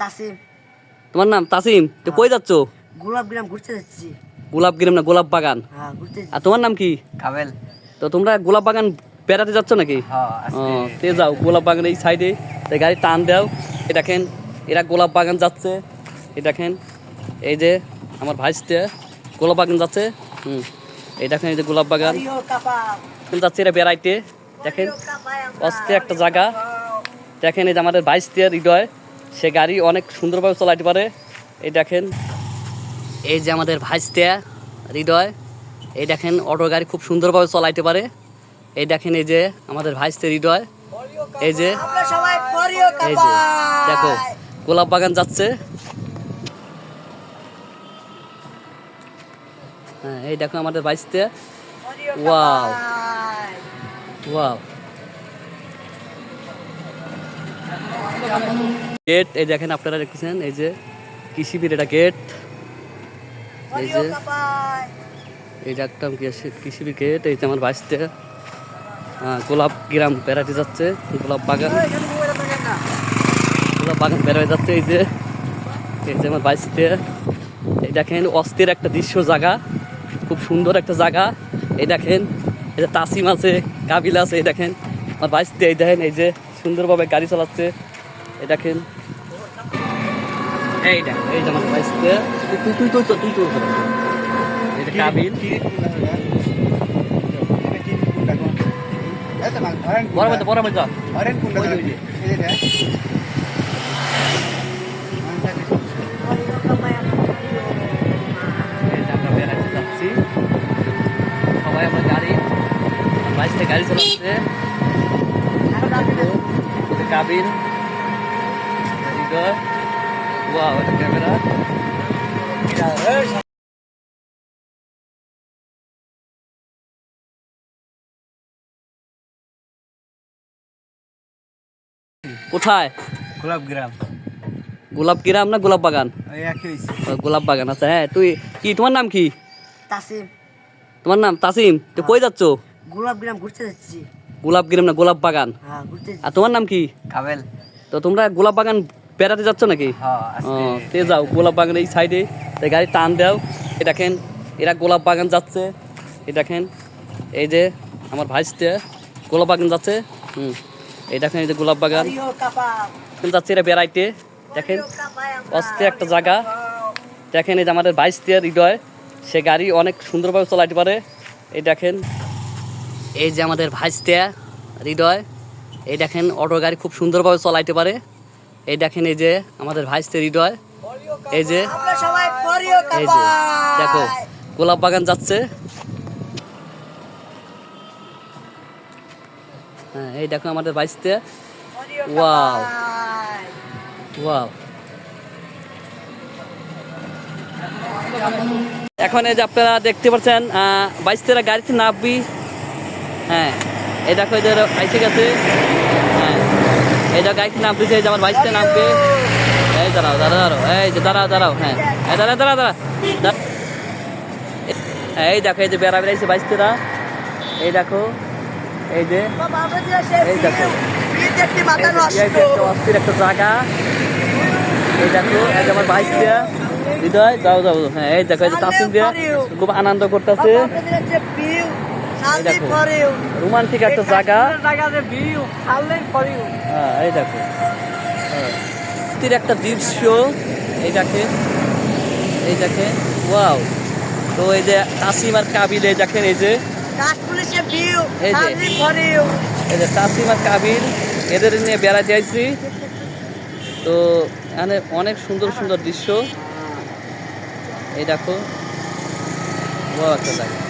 তাসিম। তোমার নাম তাসিম? তো কই যাচ্ছ? গোলাপ গ্রাম ঘুরতে যাচ্ছি। গোলাপ গ্রাম না গোলাপ বাগান? হ্যাঁ আর তোমার নাম কি? কাবেল তো তোমরা গোলাপ বাগান বেড়াতে যাচ্ছ নাকি? হ্যাঁ তে যাও গোলাপ বাগান এই সাইডে। তাই গাড়ি টান দাও। এ দেখেন এরা গোলাপ বাগান যাচ্ছে। এ দেখেন এই যে আমার ভাইসতে গোলাপ বাগান যাচ্ছে। হুম এই দেখেন এই যে গোলাপ বাগান। যাচ্ছে এরা বেড়াইতে। দেখেন অস্তে একটা জায়গা। দেখেন এই যে আমাদের টিয়ার হৃদয়। সে গাড়ি অনেক সুন্দরভাবে চলাইতে পারে। এই দেখেন, এই যে আমাদের ভাইস টিয়া হৃদয়, এই দেখেন, অটো গাড়ি খুব সুন্দরভাবে চলাইতে পারে। এই দেখেন, এই যে আমাদের ভাইস টিয়ার হৃদয়, এই যে এই যে, দেখো, গোলাপ বাগান যাচ্ছে। হ্যাঁ এই দেখো আমাদের টিয়া Wow. ওয়াও। গেট এই দেখেন আপনারা দেখতেছেন, এই যে কৃষিবির এটা গেট এই যে এই যে একটা কৃষিবি গেট এই যে আমার বাঁচতে গোলাপ গ্রাম বেড়াতে যাচ্ছে, গোলাপ বাগান গোলাপ বাগান বেড়াতে যাচ্ছে, এই যে এই যে আমার বাঁচতে এই দেখেন অস্থির একটা দৃশ্য জায়গা, খুব সুন্দর একটা জায়গা, এই দেখেন, এই যে তাসিম আছে, কাবিল আছে, এই দেখেন, আমার বাঁচতে এই দেখেন, এই যে সুন্দরভাবে গাড়ি চালাচ্ছে এই দেখেন এই দেখেন এই যে আমার বাঁচতে তুই তুই তুই তুই তুই এই কাবিল বড় মধ্যে বড় মধ্যে এই যে আমরা বেড়াতে যাচ্ছি সবাই আমরা গাড়ি বাইশটা গাড়ি চালাচ্ছে ওদের কাবিন হৃদয় ওয়াও এটা ক্যামেরা কোথায়? গোলাপ গ্রাম। গোলাপ গ্রাম না গোলাপ বাগান? গোলাপ বাগান আচ্ছা হ্যাঁ তুই কি তোমার নাম কি? তাসিম। তোমার নাম তাসিম? তো কই যাচ্ছ? গোলাপ গ্রাম ঘুরতে যাচ্ছি। গোলাপ গ্রাম না গোলাপ বাগান? হ্যাঁ আর তোমার নাম কি? কাবেল তো তোমরা গোলাপ বাগান বেড়াতে যাচ্ছ নাকি? হ্যাঁ তে যাও গোলাপ বাগান এই সাইডে তাই গাড়ি টান দাও। এ দেখেন এরা গোলাপ বাগান যাচ্ছে। এ দেখেন এই যে আমার ভাইসতে গোলাপ বাগান যাচ্ছে। হুম এই দেখেন এই যে গোলাপ বাগান। যাচ্ছে এরা বেড়াইতে। দেখেন অস্তে একটা জায়গা। দেখেন এই যে আমাদের টিয়ার হৃদয় সে গাড়ি অনেক সুন্দরভাবে চলাইতে পারে। এই দেখেন এই যে আমাদের ভাইস টিয়া হৃদয় এই দেখেন অটো গাড়ি খুব সুন্দরভাবে চলাইতে পারে। এই দেখেন এই যে আমাদের ভাইস টিয়ার হৃদয়। এই যে এই যে দেখো গোলাপ বাগান যাচ্ছে। হ্যাঁ এই দেখো আমাদের টিয়া Wow. ওয়াও। এখন এই যে আপনারা দেখতে পাচ্ছেন বাইশ তেরা গাড়িতে নামবি। হ্যাঁ এই দেখো যে আইসে গেছে। এই যে গাড়িতে নামতেছে এই যে আমার বাইশতে নামবে এই দাঁড়াও দাঁড়াও দাঁড়াও, এই যে দাঁড়াও দাঁড়াও হ্যাঁ। এই দাঁড়া দাঁড়া দাঁড়া দাঁড়া। এই দেখো, এই যে বেড়া বেড়াইছে বাইশ তেরা এই দেখো, এই যে, এই দেখো। একটা এই দেখো, এই যে আমার যাও হ্যাঁ এই খুব আনন্দ করতেছে। দেখো। রোমান্টিক একটা জায়গা। হ্যাঁ এই দেখো। হ্যাঁ। অস্থির একটা দৃশ্য এই দেখে এই দেখে ওয়াও। তো এই যে তাসিম আর কাবিল এই দেখেন এই যে। এই যে। তাসিম আর কাবিল এদের নিয়ে বেড়াতে যাইছি। তো এখানে অনেক সুন্দর সুন্দর দৃশ্য। এই দেখো বড় একটা জায়গা।